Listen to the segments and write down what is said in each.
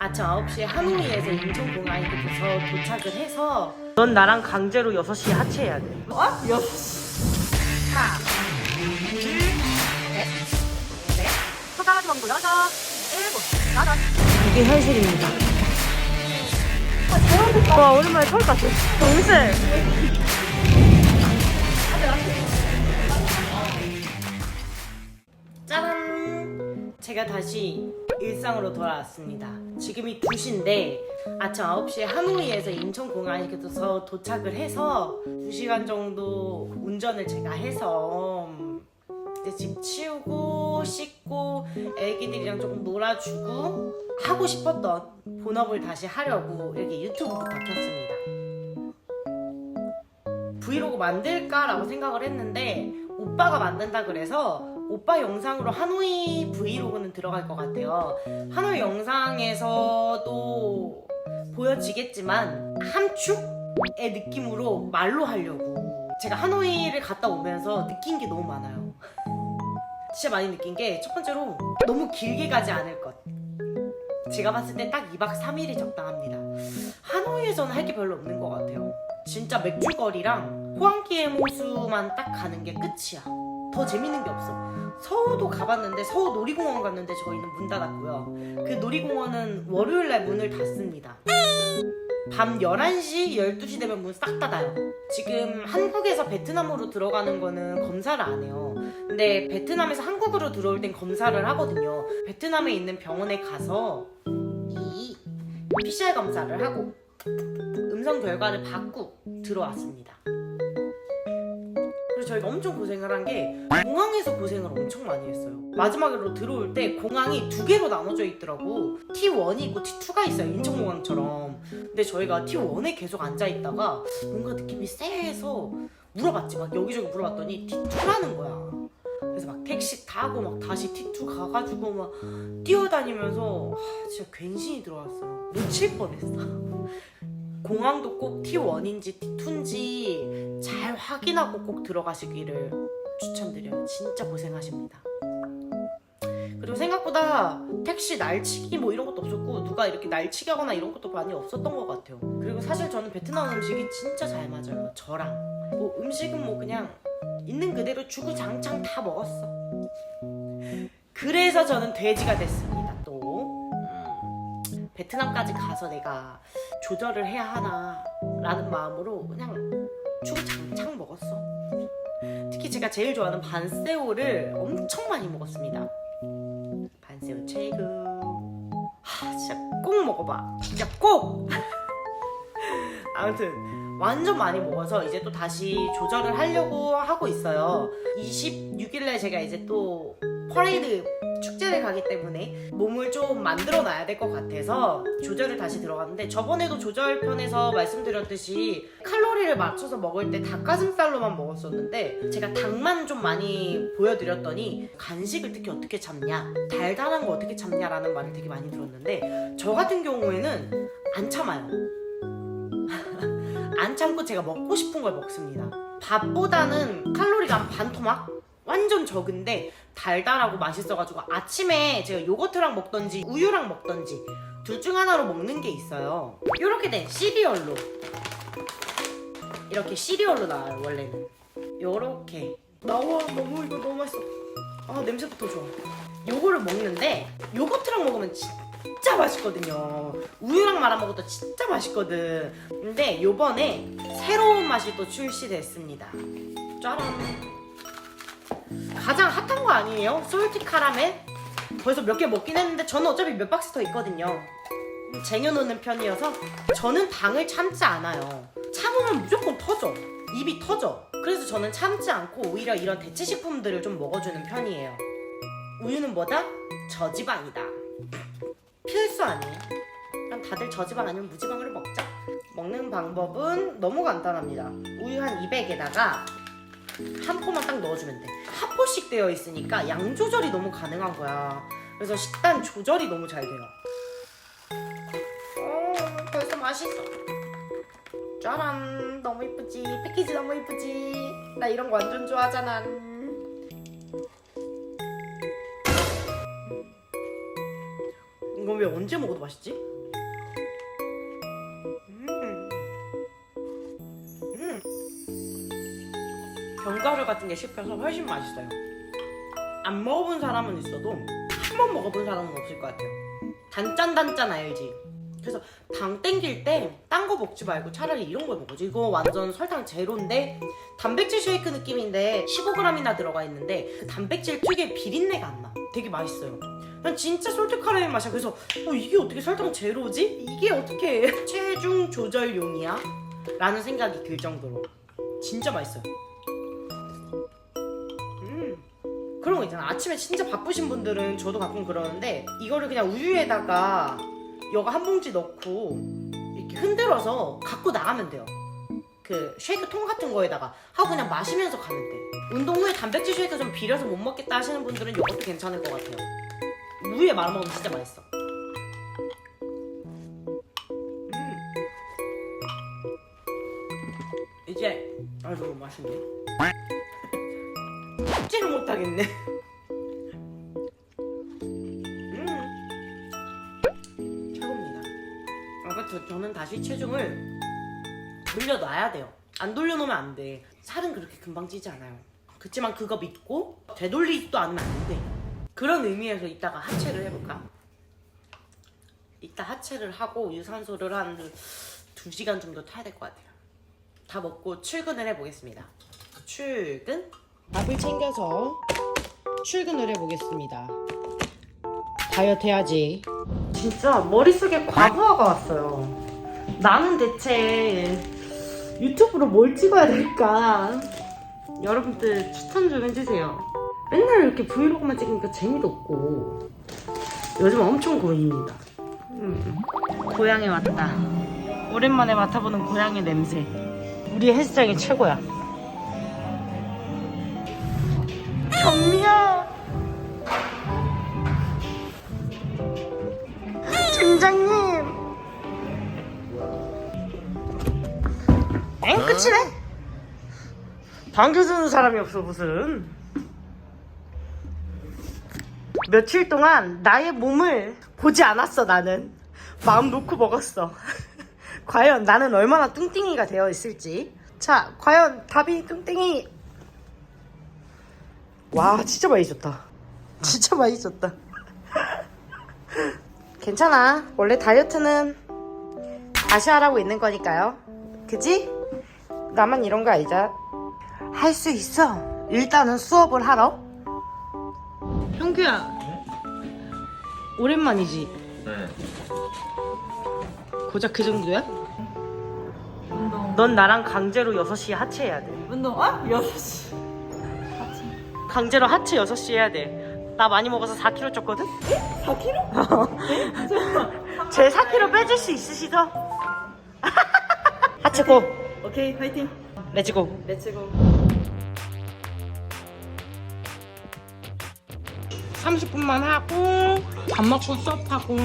아침 9시에 하노이에서 인천공항에 도서 도착을 해서 넌 나랑 강제로 6시에 하체해야 돼. 어? 6시. 하나 둘셋넷. 손가락이 먹고 여섯 일곱 여덟. 이게 현실입니다. 와 오랜만에 서울 갔어. 동생 짜란! 제가 다시 일상으로 돌아왔습니다. 지금이 2시인데 아침 9시에 하노이에서 인천공항에 서 도착을 해서 2시간 정도 운전을 제가 해서 이제 집 치우고 씻고 애기들이랑 조금 놀아주고 하고 싶었던 본업을 다시 하려고 이렇게 유튜브부터 켰습니다. 브이로그 만들까라고 생각을 했는데 오빠가 만든다 그래서 오빠 영상으로 하노이 브이로그는 들어갈 것 같아요. 하노이 영상에서도 보여지겠지만 함축의 느낌으로 말로 하려고 제가 하노이를 갔다 오면서 느낀 게 너무 많아요. 진짜 많이 느낀 게 첫 번째로 너무 길게 가지 않을 것. 제가 봤을 때딱 2박 3일이 적당합니다. 하노이에서는 할 게 별로 없는 것 같아요. 진짜 맥주거리랑 호황기의 모수만 딱 가는 게 끝이야. 더 재밌는 게 없어. 서우도 가봤는데 서우 놀이공원 갔는데 저희는 문 닫았고요. 그 놀이공원은 월요일 날 문을 닫습니다. 밤 11시, 12시 되면 문 싹 닫아요. 지금 한국에서 베트남으로 들어가는 거는 검사를 안 해요. 근데 베트남에서 한국으로 들어올 땐 검사를 하거든요. 베트남에 있는 병원에 가서 이 PCR 검사를 하고 음성 결과를 받고 들어왔습니다. 저희가 엄청 고생을 한 게 공항에서 고생을 엄청 많이 했어요. 마지막으로 들어올 때 공항이 두 개로 나눠져 있더라고. T1이 있고 T2가 있어요. 인천공항처럼. 근데 저희가 T1에 계속 앉아 있다가 뭔가 느낌이 쎄해서 물어봤지. 막 여기저기 물어봤더니 T2라는 거야. 그래서 막 택시 타고 막 다시 T2 가가지고 막 뛰어다니면서 하, 진짜 괜신이 들어왔어요. 놓칠 뻔했어. 공항도 꼭 T1인지 T2인지 잘 확인하고 꼭 들어가시기를 추천드려요. 진짜 고생하십니다. 그리고 생각보다 택시 날치기 뭐 이런 것도 없었고 누가 이렇게 날치기 하거나 이런 것도 많이 없었던 것 같아요. 그리고 사실 저는 베트남 음식이 진짜 잘 맞아요. 저랑. 뭐 음식은 뭐 그냥 있는 그대로 주구장창 다 먹었어. 그래서 저는 돼지가 음, 베트남까지 가서 내가 조절을 해야 하나라는 마음으로 그냥 주구장창 먹었어. 특히 제가 제일 좋아하는 반새우를 엄청 많이 먹었습니다. 반새우 최고. 하, 진짜 꼭 먹어봐. 진짜 꼭. 아무튼 완전 많이 먹어서 이제 또 다시 조절을 하려고 하고 있어요. 26일날 제가 이제 또 퍼레이드 축제를 가기 때문에 몸을 좀 만들어 놔야 될 것 같아서 조절을 다시 들어갔는데 저번에도 조절편에서 말씀드렸듯이 칼로리를 맞춰서 먹을 때 닭가슴살로만 먹었었는데 제가 닭만 좀 많이 보여드렸더니 간식을 특히 어떻게 참냐 달달한 거 어떻게 참냐라는 말을 되게 많이 들었는데 저 같은 경우에는 안 참아요 안 참고 제가 먹고 싶은 걸 먹습니다. 밥보다는 칼로리가 한반 토막? 완전 적은데 달달하고 맛있어가지고 아침에 제가 요거트랑 먹던지 우유랑 먹던지 둘 중 하나로 먹는 게 있어요. 이렇게 된 시리얼로 이렇게 시리얼로 나와요 원래는. 요렇게 나와 너무 이거 너무 맛있어. 아 냄새부터 좋아. 요거를 먹는데 요거트랑 먹으면 진짜 맛있거든요. 우유랑 말아 먹어도 진짜 맛있거든. 근데 요번에 새로운 맛이 또 출시됐습니다. 짜란. 가장 핫한 거 아니에요? 솔티 카라멜? 벌써 몇 개 먹긴 했는데 저는 어차피 몇 박스 더 있거든요. 쟁여놓는 편이어서 저는 당을 참지 않아요. 참으면 무조건 터져. 입이 터져. 그래서 저는 참지 않고 오히려 이런 대체 식품들을 좀 먹어주는 편이에요. 우유는 뭐다? 저지방이다. 필수 아니에요? 그럼 다들 저지방 아니면 무지방으로 먹자. 먹는 방법은 너무 간단합니다. 우유 한 200에다가 한 포만 딱 넣어주면 돼. 한 포씩 되어 있으니까 양 조절이 너무 가능한 거야. 그래서 식단 조절이 너무 잘 돼요. 어, 벌써 맛있어. 짜란, 너무 이쁘지? 패키지 너무 이쁘지? 나 이런 거 완전 좋아하잖아. 이거 왜 언제 먹어도 맛있지? 견과류 같은 게 씹혀서 훨씬 맛있어요. 안 먹어본 사람은 있어도 한 번 먹어본 사람은 없을 것 같아요. 단짠 단짠 알지? 그래서 당 땡길 때 딴 거 먹지 말고 차라리 이런 걸 먹어지. 이거 완전 설탕 제로인데 단백질 쉐이크 느낌인데 15g이나 들어가 있는데 그 단백질 특유의 비린내가 안 나. 되게 맛있어요. 난 진짜 솔트 카레의 맛이야. 그래서 어, 이게 어떻게 설탕 제로지? 이게 어떻게 체중 조절용이야? 라는 생각이 들 정도로 진짜 맛있어요. 거 있잖아. 아침에 진짜 바쁘신 분들은 저도 가끔 그러는데 이거를 그냥 우유에다가 여가 한 봉지 넣고 이렇게 흔들어서 갖고 나가면 돼요. 그 쉐이크 통 같은 거에다가 하고 그냥 마시면서 가면 돼. 운동 후에 단백질 쉐이크 좀 비려서 못 먹겠다 하시는 분들은 이것도 괜찮을 것 같아요. 우유에 말아 먹으면 진짜 맛있어. 음. 이제 아주 맛있네. 찌를 못하겠네. 음. 최고입니다. 아, 그래서 저는 다시 체중을 돌려놔야 돼요. 안 돌려놓으면 안 돼. 살은 그렇게 금방 찌지 않아요. 그치만 그거 믿고 되돌리지도 않으면 안 돼. 그런 의미에서 이따가 하체를 해볼까? 이따 하체를 하고 유산소를 한 2시간 정도 타야 될 것 같아요. 다 먹고 출근을 해보겠습니다. 출근? 밥을 챙겨서 출근을 해보겠습니다. 다이어트 해야지. 진짜 머릿속에 과부하가 왔어요. 나는 대체 유튜브로 뭘 찍어야 될까? 여러분들 추천 좀 해주세요. 맨날 이렇게 브이로그만 찍으니까 재미도 없고 요즘 엄청 고민입니다. 음. 고향에 왔다. 오랜만에 맡아보는 고향의 냄새. 우리 헬스장이 최고야. 경미야. 팀장님. 엥 끝이네. 당겨주는 사람이 없어 무슨. 며칠 동안 나의 몸을 보지 않았어 나는. 마음 놓고 먹었어. 과연 나는 얼마나 뚱땡이가 되어 있을지. 자, 과연 답이 뚱땡이. 와, 진짜 맛있었다. 진짜 맛있었다. 괜찮아. 원래 다이어트는 다시 하라고 있는 거니까요. 그지? 나만 이런 거 알자. 할 수 있어. 일단은 수업을 하러. 형규야. 오랜만이지? 네. 고작 그 정도야? 운동. 넌 나랑 강제로 6시에 하체해야 돼. 운동, 아? 6시. 강제로 하체 6시 해야 돼. 나 많이 먹어서 4kg 쪘거든? 4kg? 제 4kg 빼줄 수 있으시죠? 하체 고! 오케이, 화이팅. 렛츠고! 렛츠고. 30분만 하고 밥 먹고 수업하고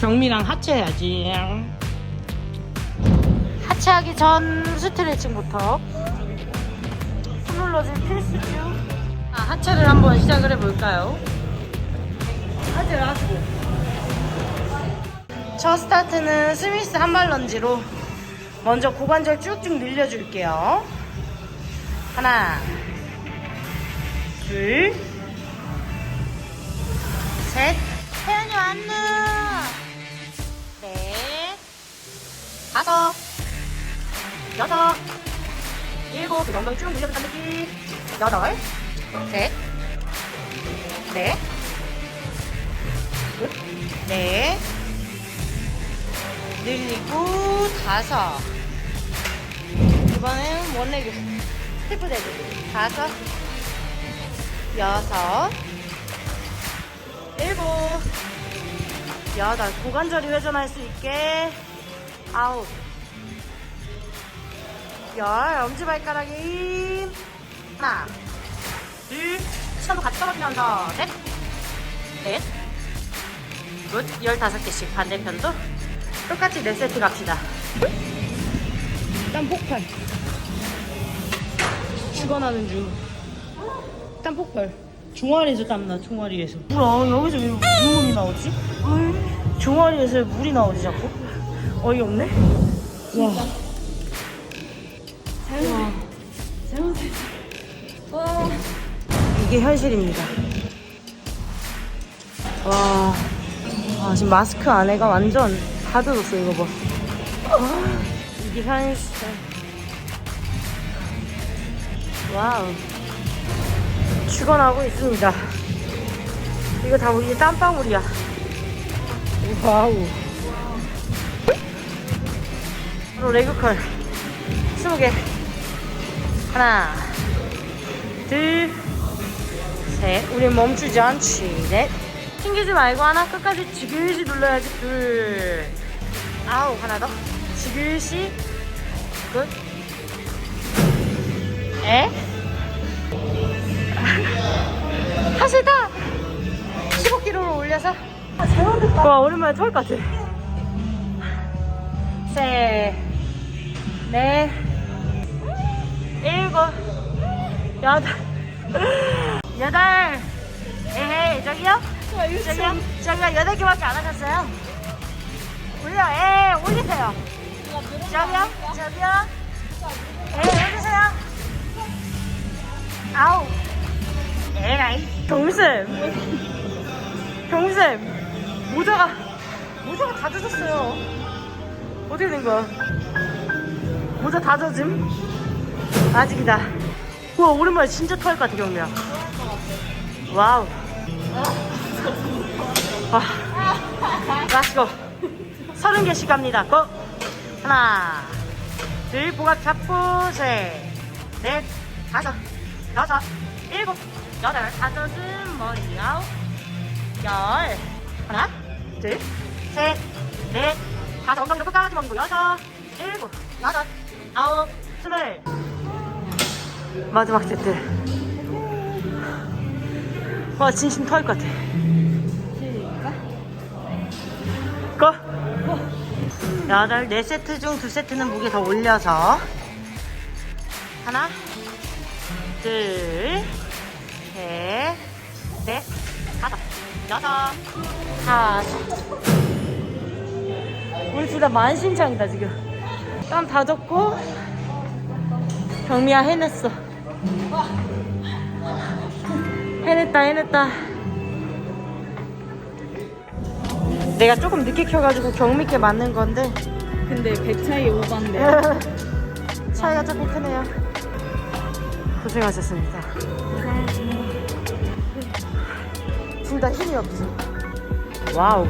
경미랑 하체 해야지 하체하기 전 스트레칭부터 스물러진 필수죠 아, 하체를 한번 시작을 해볼까요? 하체를 하시고 첫 스타트는 스미스 한발 런지로 먼저 고관절 쭉쭉 늘려줄게요. 하나 둘 셋, 태연이 왔누. 넷, 다섯, 여섯, 일곱, 그 엉덩이 쭉 늘려서 당기기. 여덟, 셋, 넷, 넷, 늘리고 다섯. 이번엔 원레그 스티프 대기 다섯, 여섯. 일곱 여덟. 고관절이 회전할 수 있게 아홉. 열. 엄지발가락에 힘 하나 둘 시간도 같이 떨어지면서 넷 넷굿. 열다섯 개씩 반대편도 똑같이 네 세트 갑시다. 땀 폭발. 죽어나는 중. 땀 폭발. 종아리에서 땀나 종아리에서. 뭐야 여기서 왜 무음이 나오지? 헐 종아리에서 물이 나오지 자꾸? 어이없네? 와. 와. 이게 현실입니다. 와. 아, 지금 마스크 안에가 완전 다 젖었어 이거 봐. 아, 이게 현실. 와우. 죽어나고 있습니다. 이거 다 우리 땀방울이야. 와우. 바로 레그컬. 20개. 하나 둘 셋 우리 멈추지 않지. 넷 튕기지 말고 하나 끝까지 지그시 눌러야지. 둘. 아우 하나 더. 지그시. 끝. 에? 하시다 15kg로 올려서. 와 오랜만에 털것 같아. 셋 넷 일곱 여덟 여덟. 에헤이 저기요? 저기요? 저기요 여덟 개밖에 안 하셨어요? 올려 에 올리세요. 저기요? 저기요? 에 올리세요. 아우. 에라이 경쌤. 경쌤 모자가 모자가 다 젖었어요. 어떻게 된 거야? 모자 다 젖음? 아직이다. 우와 오랜만에 진짜 토할 것 같아 경미야 와우. 와. 렛츠고 서른 개씩 갑니다. 고. 하나 둘 보각 잡고 셋 넷 다섯 여섯 일곱 여덟 다섯은 머리 아홉 열. 하나 둘 셋 넷 다섯. 엉덩이로 끝까지 먹고 여섯 일곱 여덟 아홉 스물. 마지막 세트 와 진심 토할 것 같아 고! 여덟 네 세트 중 두 세트는 무게 더 올려서 하나 둘 셋, 넷, 다섯, 여섯, 다섯. 우리 둘 다 만신창이다 지금. 땀 다 젖고 경미야 해냈어. 해냈다 해냈다. 내가 조금 늦게 켜가지고 경미께 맞는 건데 근데 100 차이 오반데. 차이가 조금 크네요. 고생하셨습니다. 둘 다 힘이 없지. 와우.